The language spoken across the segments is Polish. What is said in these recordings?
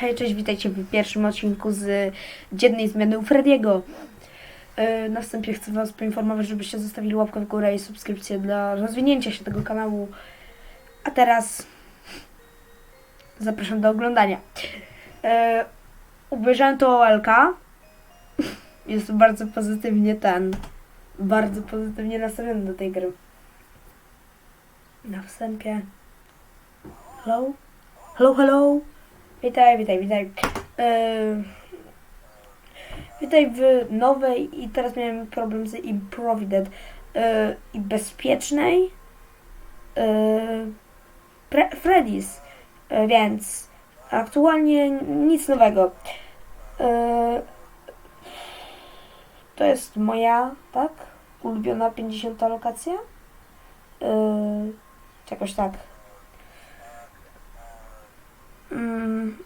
Hej, cześć, witajcie w pierwszym odcinku z dziennej zmiany u Frediego. Yy, Na wstępie chcę Was poinformować, żebyście zostawili łapkę w górę i subskrypcję dla rozwinięcia się tego kanału. A teraz zapraszam do oglądania. Yy, Obejrzałem to OLK. Jest bardzo pozytywnie ten, bardzo pozytywnie nastawiony do tej gry. Na wstępie. Hello? Hello, hello? Witaj, witaj, witaj. Yy, witaj w nowej i teraz miałem problem z Improvided yy, i bezpiecznej Pre- Freddy's, więc aktualnie nic nowego. To jest moja, tak? Ulubiona 50 lokacja. Yy, jakoś tak. Mm,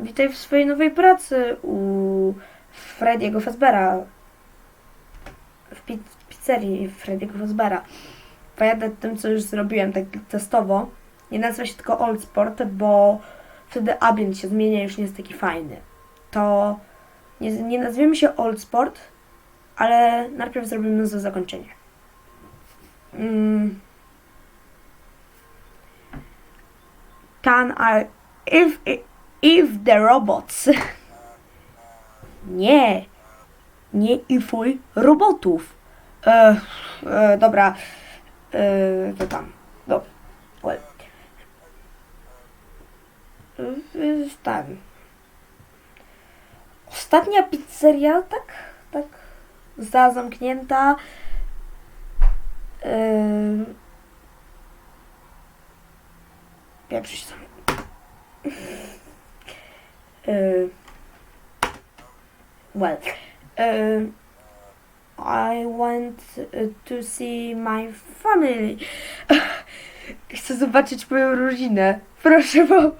witaj w swojej nowej pracy u Frediego Fazbera. W pi- pizzerii Frediego Fazbera. Pojadę tym, co już zrobiłem tak testowo. Nie nazywa się tylko Old Sport, bo wtedy ambient się zmienia, już nie jest taki fajny. To nie, nie nazwiemy się Old Sport, ale najpierw zrobimy nazwę zakończenie. Mm. Can I if if the robots nie nie ifuj robotów. E, e, dobra. E, to tam. No well. Ten ostatnia pizzeria tak? Tak? Została zamknięta. E, Pieprzyć sam. Uh, well, uh, I want uh, to see my family. Chcę zobaczyć moją rodzinę. Proszę, bo... Uh,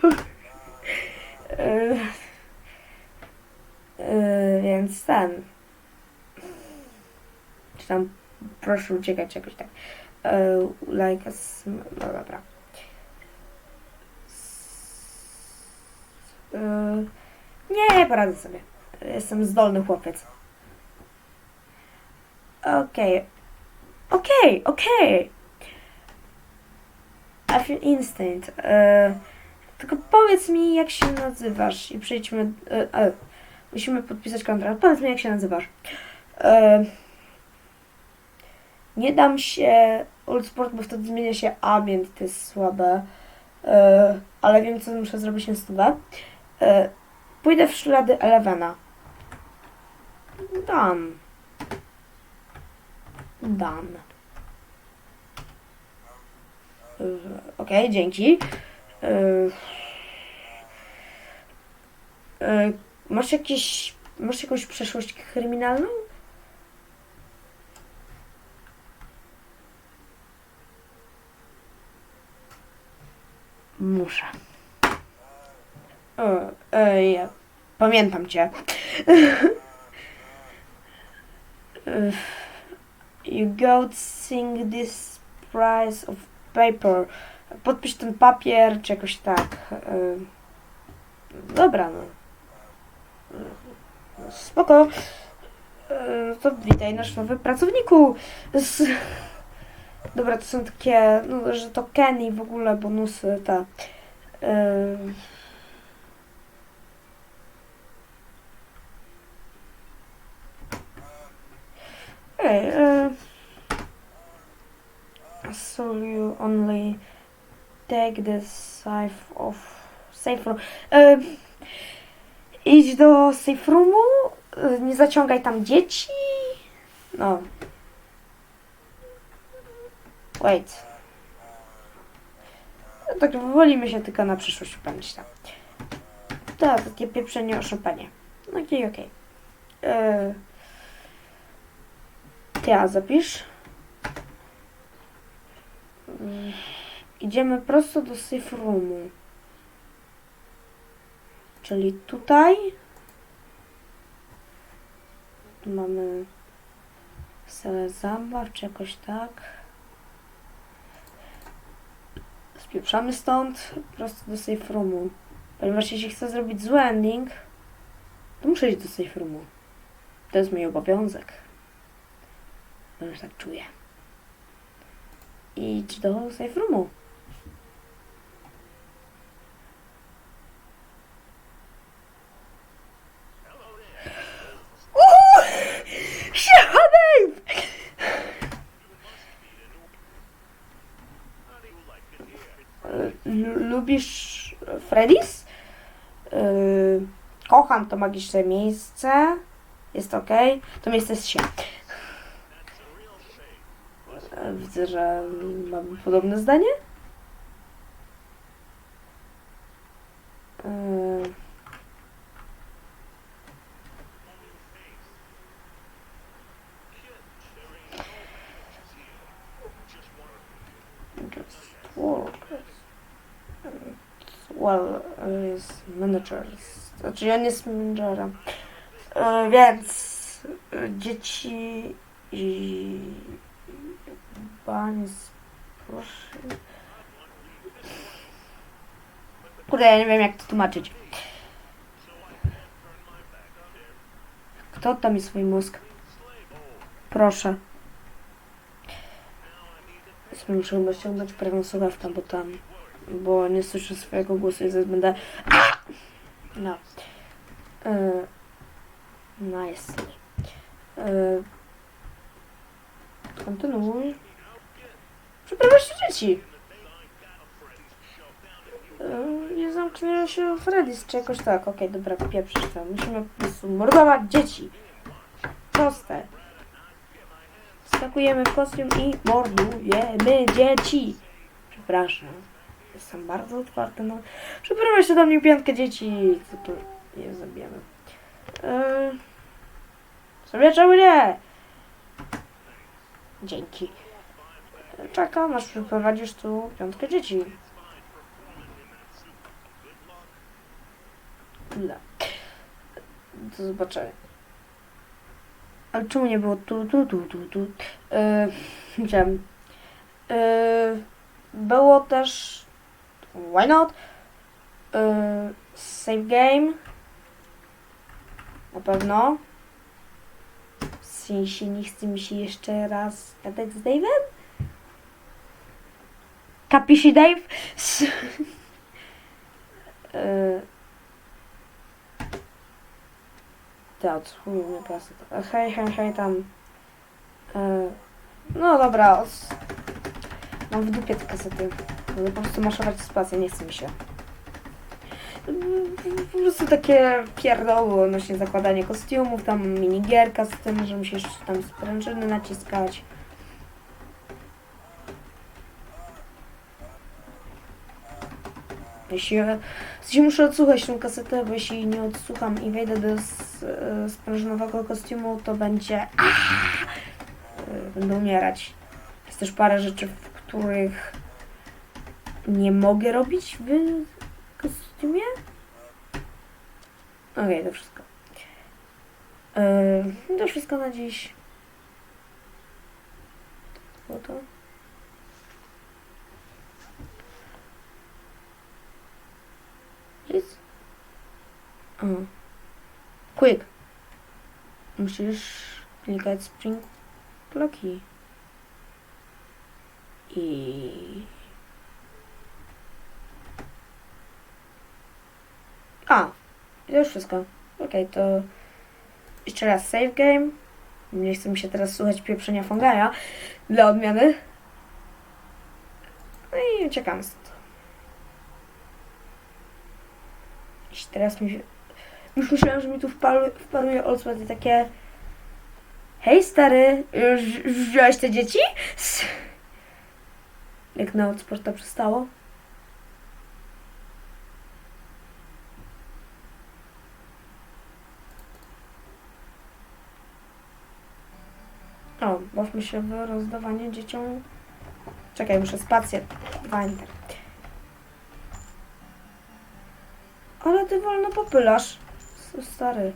więc ten... Czy tam... Proszę uciekać jakoś tak. Uh, like a... No dobra. Nie, poradzę sobie. Jestem zdolny chłopiec. Okej. Okej, okej. I feel instinct. Yy, tylko powiedz mi, jak się nazywasz i przejdźmy... Yy, yy, musimy podpisać kontrakt. Powiedz mi, jak się nazywasz. Yy, nie dam się Old Sport, bo wtedy zmienia się ambient, to jest słabe. Yy, ale wiem, co muszę zrobić na stówę. E, Pójdę w ślady Elevena. Dan. Dan. E, Okej, dzięki. E, e, Masz jakieś... Masz jakąś przeszłość kryminalną? Muszę. O, ej, pamiętam cię. you go sing this price of paper. Podpisz ten papier, czy jakoś tak. Y, Dobra, no. Spoko. Y, To witaj nasz nowy pracowniku. Dobra, to są takie, no, że to Kenny w ogóle bonusy, te. Y, Okay, uh, so you only take the safe of safe room. Uh, idź do safe roomu, y, nie zaciągaj tam dzieci. No. Wait. Tak, wolimy się tylko na przyszłość upewnić tam. Tak, takie pieprzenie oszopanie. Okej, okej. Y, ja zapisz. Idziemy prosto do safe roomu. Czyli tutaj. Tu mamy salę zabaw, czy jakoś tak. Spieprzamy stąd, prosto do safe roomu. Ponieważ jeśli chcę zrobić zły ending, to muszę iść do safe roomu. To jest mój obowiązek. Ponieważ tak czuję. Idź do safe roomu. Lubisz Freddy's? Yy, kocham to magiczne miejsce. Jest ok. To miejsce jest się. Widzę, że mam podobne zdanie. Well, jest manager. Znaczy on jest managerem. E, Więc e, dzieci i panie proszę. Kurde, ja nie wiem jak to tłumaczyć. Kto tam jest swój mózg? Proszę. Muszę ściągnąć prawą słuchawkę, bo tam, bo nie słyszę swojego głosu i zaraz będę... No. E, nice. E, kontynuuj. Przeprowadź dzieci. E, Nie zamknęło się Freddy's czy jakoś tak. Okej, dobra, pieprzysz to. Musimy po prostu mordować dzieci. Proste. Skakujemy w kostium i mordujemy dzieci. Przepraszam. Jestem bardzo otwarty, no. Przeprowadź się do mnie piątkę dzieci co tu je zabijemy. Yy... Sobie czemu nie? Dzięki. Czekam, aż przyprowadzisz tu piątkę dzieci. No. Do zobaczenia. Ale czemu nie było tu, tu, tu, tu, tu? Yy. Yy, było też... Why not? Yy, save game. Na pewno. Sensie nie chce mi się jeszcze raz gadać z Dave'em? Kapisi Dave? S- Yy, Ty odsłuchuj mnie. Hej, hej, hej, tam. Yy, no dobra, os... mam w dupie te kasety. Po prostu maszować spację, nie chce mi się. Mm, Po prostu takie pierdoły odnośnie zakładania kostiumów, tam minigierka z tym, że musisz tam sprężyny naciskać. Jeśli, jeśli muszę odsłuchać tę kasetę, bo jeśli nie odsłucham i wejdę do e, sprężynowego kostiumu, to będzie... E, Będę umierać. Jest też parę rzeczy, w których nie mogę robić w kostiumie. Okej, to wszystko. Yy, to wszystko na dziś. Było to. Nic. O. Quick. Musisz klikać spring bloki. I... A, i to już wszystko. Okej, to jeszcze raz save game. Nie chce mi się teraz słuchać pieprzenia Fongaja dla odmiany. No i uciekamy stąd. Jeśli teraz mi... Już myślałem, że mi tu wparu, wparuje Oldsmith i takie... Hej stary, już, wziąłeś te dzieci? Jak na Oldsporta przystało. O, bawmy się w rozdawanie dzieciom. Czekaj, muszę spację. Dwa. Ale ty wolno popylasz. S- Stary.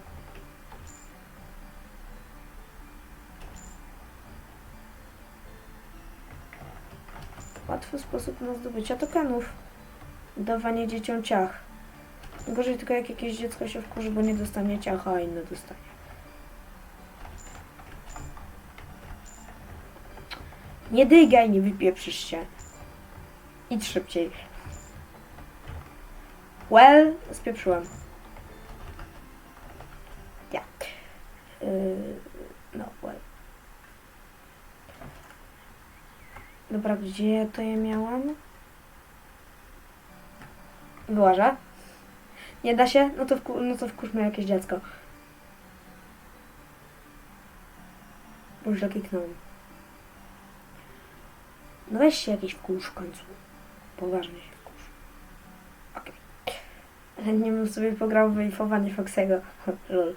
Łatwy sposób na zdobycie tokenów. Dawanie dzieciom ciach. Gorzej tylko jak jakieś dziecko się wkurzy, bo nie dostanie ciacha, a inne dostanie. Nie dygaj, nie wypieprzysz się. Idź szybciej. Well, spieprzyłem. No, well. Dobra, gdzie to je miałam? Wyłażę. Nie da się? No to, wku- no to wkurzmy jakieś dziecko. Bo źle kliknąłem. No weź się jakiś wkurz w końcu. Poważnie się wkurz. Okej. Chętnie bym sobie pograł wyjfowanie Foxego. Lol.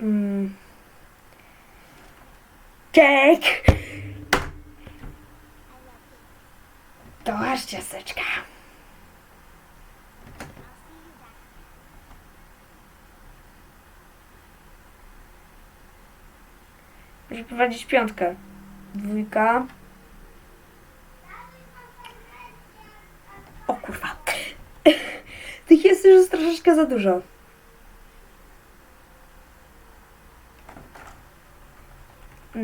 Mm. Cake! To ciasteczka. Muszę prowadzić piątkę. Dwójka. O kurwa. Tych jest już troszeczkę za dużo.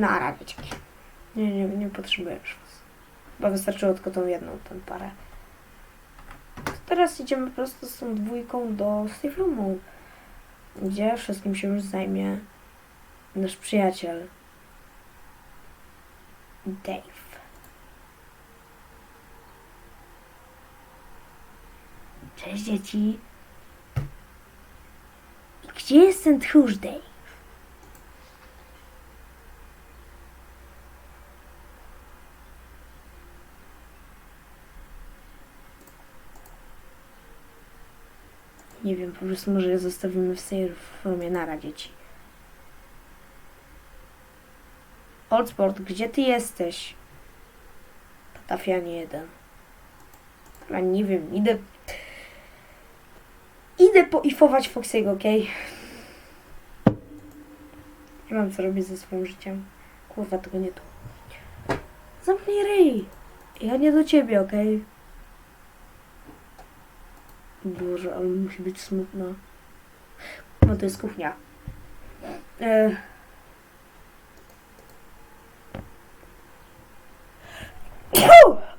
Nara, wiecie. Nie, nie, nie potrzebuję już was. Bo wystarczyło tylko tą jedną, tę parę. To teraz idziemy prosto z tą dwójką do safe roomu, gdzie wszystkim się już zajmie nasz przyjaciel Dave. Cześć dzieci. Gdzie jest ten tchórz Dave? Nie wiem, po prostu może je zostawimy w safe roomie nara dzieci. Oldsport, gdzie ty jesteś? Patafianie jeden. A nie wiem, idę... Idę poifować Foxy'ego, okej? Nie mam co robić ze swoim życiem. Kurwa, tego nie tu. Zamknij ryj! Ja nie do ciebie, okej? Boże, ale musi być smutna. No to jest kuchnia. E...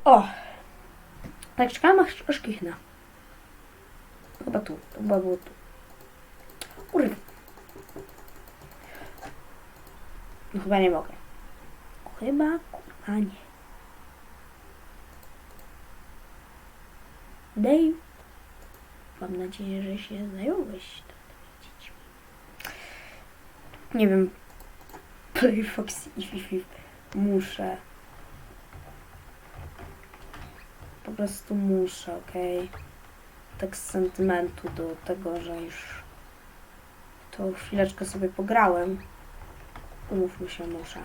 O! Tak, czekałam aż, aż kichna. Chyba tu, to chyba było tu. Kurde. No chyba nie mogę. Chyba kurwa nie. Dave. Mam nadzieję, że się zająłeś dziećmi. Nie wiem. Play Foxy i Fifi. Muszę. Po prostu muszę, okej? Tak z sentymentu do tego, że już to chwileczkę sobie pograłem. Umówmy się, muszę.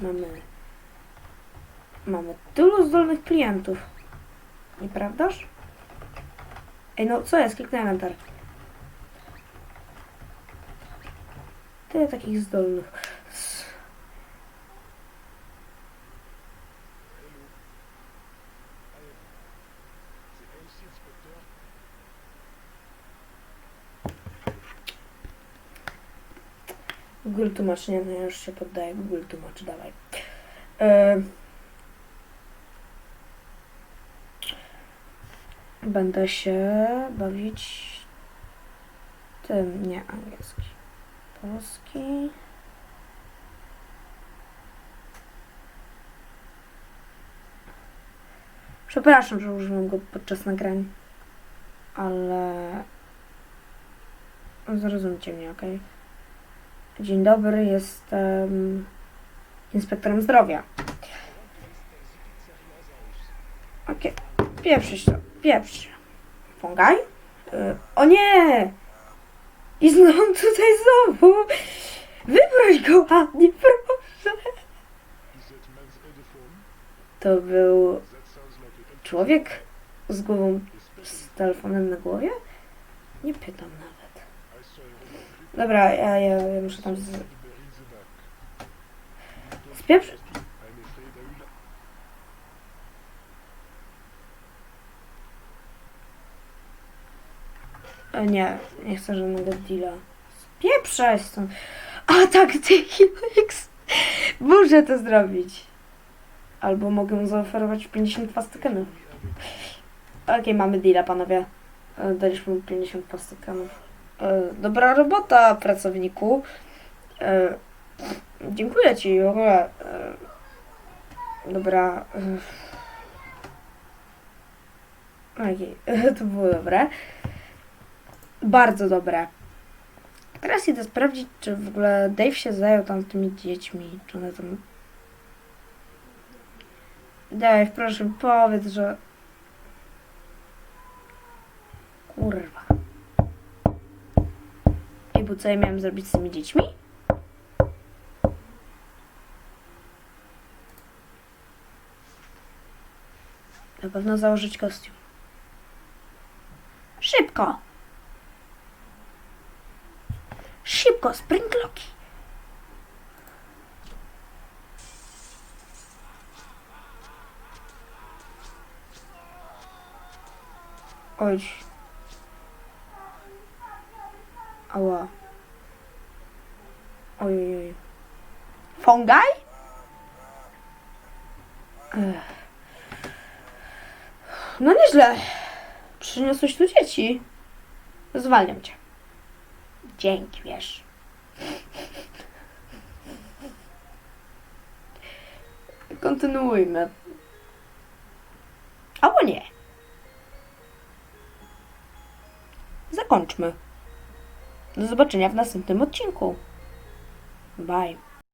Mamy. Mamy tylu zdolnych klientów. Nieprawdaż? Ej, no co jest? Kliknąłem enter. Tyle takich zdolnych. S- Google tłumacz, nie, no ja już się poddaję. Google tłumacz, dawaj. E... Będę się bawić tym, nie angielski. Polski. Przepraszam, że użyłem go podczas nagrań, ale zrozumcie mnie, ok? Dzień dobry, jestem inspektorem zdrowia. Okej, pieprzyć to, pieprz. Pomagaj? Y, O nie! I znowu tutaj znowu! Wyproś go ładnie, proszę! To był człowiek z głową, z telefonem na głowie? Nie pytam nawet. Dobra, ja, ja, ja muszę tam z... Spieprz... E, Nie, nie chcę żadnego deala. Spieprzaj stąd. A tak, ty X. Muszę to zrobić. Albo mogę zaoferować 52 stykenów. Okej, mamy deala, panowie. E, Daliśmy mu 52 stykenów. E, Dobra robota, pracowniku. E, Dziękuję ci, Jure. E, Dobra. Okej, to było dobre. Bardzo dobre. Teraz idę sprawdzić, czy w ogóle Dave się zajął tam tymi dziećmi. Czy one tam. Dave, proszę, powiedz, że. Kurwa. I bo co ja miałem zrobić z tymi dziećmi? Na pewno założyć kostium. Szybko! Szybko, springlocki! Oj. Ała. Ojej. Fongaj? No nieźle. Przyniosłeś tu dzieci. Zwalniam cię. Dzięki, wiesz. Kontynuujmy. Albo nie. Zakończmy. Do zobaczenia w następnym odcinku. Bye.